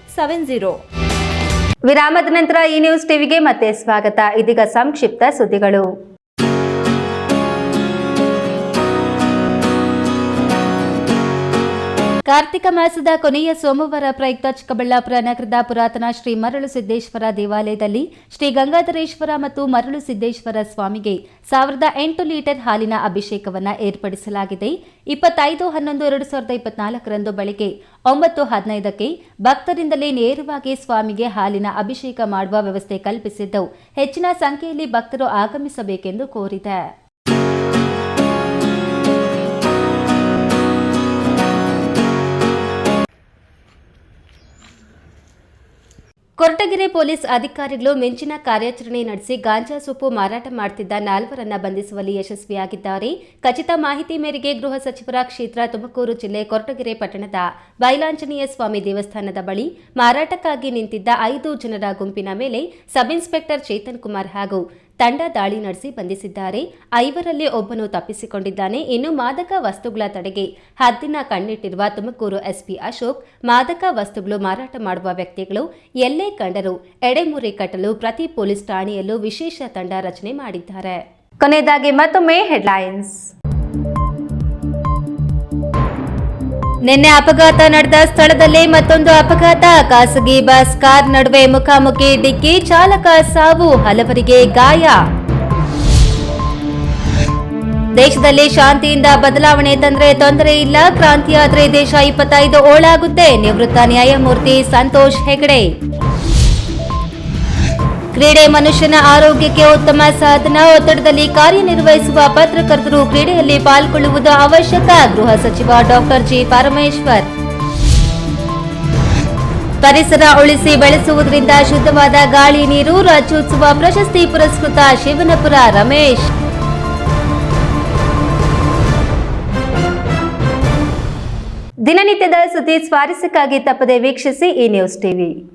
seven zero. ವಿರಾಮದ ನಂತರ ಈ ನ್ಯೂಸ್ ಟಿವಿಗೆ ಮತ್ತೆ ಸ್ವಾಗತ. ಇದೀಗ ಸಂಕ್ಷಿಪ್ತ ಸುದ್ದಿಗಳು. ಕಾರ್ತಿಕ ಮಾಸದ ಕೊನೆಯ ಸೋಮವಾರ ಪ್ರಯುಕ್ತ ಚಿಕ್ಕಬಳ್ಳಾಪುರ ನಗರದ ಪುರಾತನ ಶ್ರೀ ಮರಳು ಸಿದ್ದೇಶ್ವರ ದೇವಾಲಯದಲ್ಲಿ ಶ್ರೀ ಗಂಗಾಧರೇಶ್ವರ ಮತ್ತು ಮರಳು ಸಿದ್ದೇಶ್ವರ ಸ್ವಾಮಿಗೆ ಸಾವಿರದ ಎಂಟು ಲೀಟರ್ ಹಾಲಿನ ಅಭಿಷೇಕವನ್ನು ಏರ್ಪಡಿಸಲಾಗಿದೆ. ಇಪ್ಪತ್ತೈದು, ಹನ್ನೊಂದು, ಎರಡು ಸಾವಿರದ ಇಪ್ಪತ್ನಾಲ್ಕರಂದು ಬೆಳಗ್ಗೆ ಒಂಬತ್ತು ಹದಿನೈದಕ್ಕೆ ಭಕ್ತರಿಂದಲೇ ನೇರವಾಗಿ ಸ್ವಾಮಿಗೆ ಹಾಲಿನ ಅಭಿಷೇಕ ಮಾಡುವ ವ್ಯವಸ್ಥೆ ಕಲ್ಪಿಸಿದ್ದು, ಹೆಚ್ಚಿನ ಸಂಖ್ಯೆಯಲ್ಲಿ ಭಕ್ತರು ಆಗಮಿಸಬೇಕೆಂದು ಕೋರಿದೆ. ಕೊರಟಗೆರೆ ಪೊಲೀಸ್ ಅಧಿಕಾರಿಗಳು ಮಿಂಚಿನ ಕಾರ್ಯಾಚರಣೆ ನಡೆಸಿ ಗಾಂಜಾ ಸೊಪ್ಪು ಮಾರಾಟ ಮಾಡುತ್ತಿದ್ದ ನಾಲ್ವರನ್ನ ಬಂಧಿಸುವಲ್ಲಿ ಯಶಸ್ವಿಯಾಗಿದ್ದಾರೆ. ಖಚಿತ ಮಾಹಿತಿ ಮೇರೆಗೆ ಗೃಹ ಸಚಿವರ ಕ್ಷೇತ್ರ ತುಮಕೂರು ಜಿಲ್ಲೆ ಕೊರಟಗೆರೆ ಪಟ್ಟಣದ ಬೈಲಾಂಜನೇಯ ಸ್ವಾಮಿ ದೇವಸ್ಥಾನದ ಬಳಿ ಮಾರಾಟಕ್ಕಾಗಿ ನಿಂತಿದ್ದ ಐದು ಜನರ ಗುಂಪಿನ ಮೇಲೆ ಸಬ್ ಇನ್ಸ್ಪೆಕ್ಟರ್ ಚೇತನ್ ಕುಮಾರ್ ಹಾಗೂ ತಂಡ ದಾಳಿ ನಡೆಸಿ ಬಂಧಿಸಿದ್ದಾರೆ. ಐವರಲ್ಲಿ ಒಬ್ಬನು ತಪ್ಪಿಸಿಕೊಂಡಿದ್ದಾನೆ. ಇನ್ನು ಮಾದಕ ವಸ್ತುಗಳ ತಡೆಗೆ ಹದ್ದಿನ ಕಣ್ಣಿಟ್ಟಿರುವ ತುಮಕೂರು ಎಸ್ಪಿ ಅಶೋಕ್, ಮಾದಕ ವಸ್ತುಗಳು ಮಾರಾಟ ಮಾಡುವ ವ್ಯಕ್ತಿಗಳು, ಎಲ್ಲೇ ಕಂಡರೂ ಎಡೆಮುರಿ ಕಟ್ಟಲು ಪ್ರತಿ ಪೊಲೀಸ್ ಠಾಣೆಯಲ್ಲೂ ವಿಶೇಷ ತಂಡ ರಚನೆ ಮಾಡಿದ್ದಾರೆ. ಕೊನೆಯದಾಗಿ ಮತ್ತೊಮ್ಮೆ ಹೆಡ್ಲೈನ್ಸ್. ನಿನ್ನೆ ಅಪಘಾತ ನಡೆದ ಸ್ಥಳದಲ್ಲೇ ಮತ್ತೊಂದು ಅಪಘಾತ. ಖಾಸಗಿ ಬಸ್ ಕಾರ್ ನಡುವೆ ಮುಖಾಮುಖಿ ಡಿಕ್ಕಿ ಚಾಲಕ ಸಾವು ಹಲವರಿಗೆ ಗಾಯ. ದೇಶದಲ್ಲಿ ಶಾಂತಿಯಿಂದ ಬದಲಾವಣೆ ತಂದ್ರೆ ತೊಂದರೆ ಇಲ್ಲ. ಕ್ರಾಂತಿಯಾದ್ರೆ ದೇಶ ಇಪ್ಪತ್ತೈದು ಓಳಾಗುತ್ತೆ. ನಿವೃತ್ತ ನ್ಯಾಯಮೂರ್ತಿ ಸಂತೋಷ್ ಹೆಗಡೆ. ಕ್ರೀಡೆ ಮನುಷ್ಯನ ಆರೋಗ್ಯಕ್ಕೆ ಉತ್ತಮ ಸಾಧನ. ಒತ್ತಡದಲ್ಲಿ ಕಾರ್ಯನಿರ್ವಹಿಸುವ ಪತ್ರಕರ್ತರು ಕ್ರೀಡೆಯಲ್ಲಿ ಪಾಲ್ಗೊಳ್ಳುವುದು ಅವಶ್ಯಕ, ಗೃಹ ಸಚಿವ ಡಾಕ್ಟರ್ ಜಿ. ಪರಮೇಶ್ವರ್. ಪರಿಸರ ಉಳಿಸಿ ಬೆಳೆಸುವುದರಿಂದ ಶುದ್ಧವಾದ ಗಾಳಿ, ನೀರು, ರಾಜ್ಯೋತ್ಸವ ಪ್ರಶಸ್ತಿ ಪುರಸ್ಕೃತ ಶಿವನಪುರ ರಮೇಶ್. ದಿನನಿತ್ಯದ ಸುದ್ದಿ ಸ್ವಾರಸ್ಯಕ್ಕಾಗಿ ತಪ್ಪದೆ ವೀಕ್ಷಿಸಿ ಈ ನ್ಯೂಸ್ ಟಿವಿ.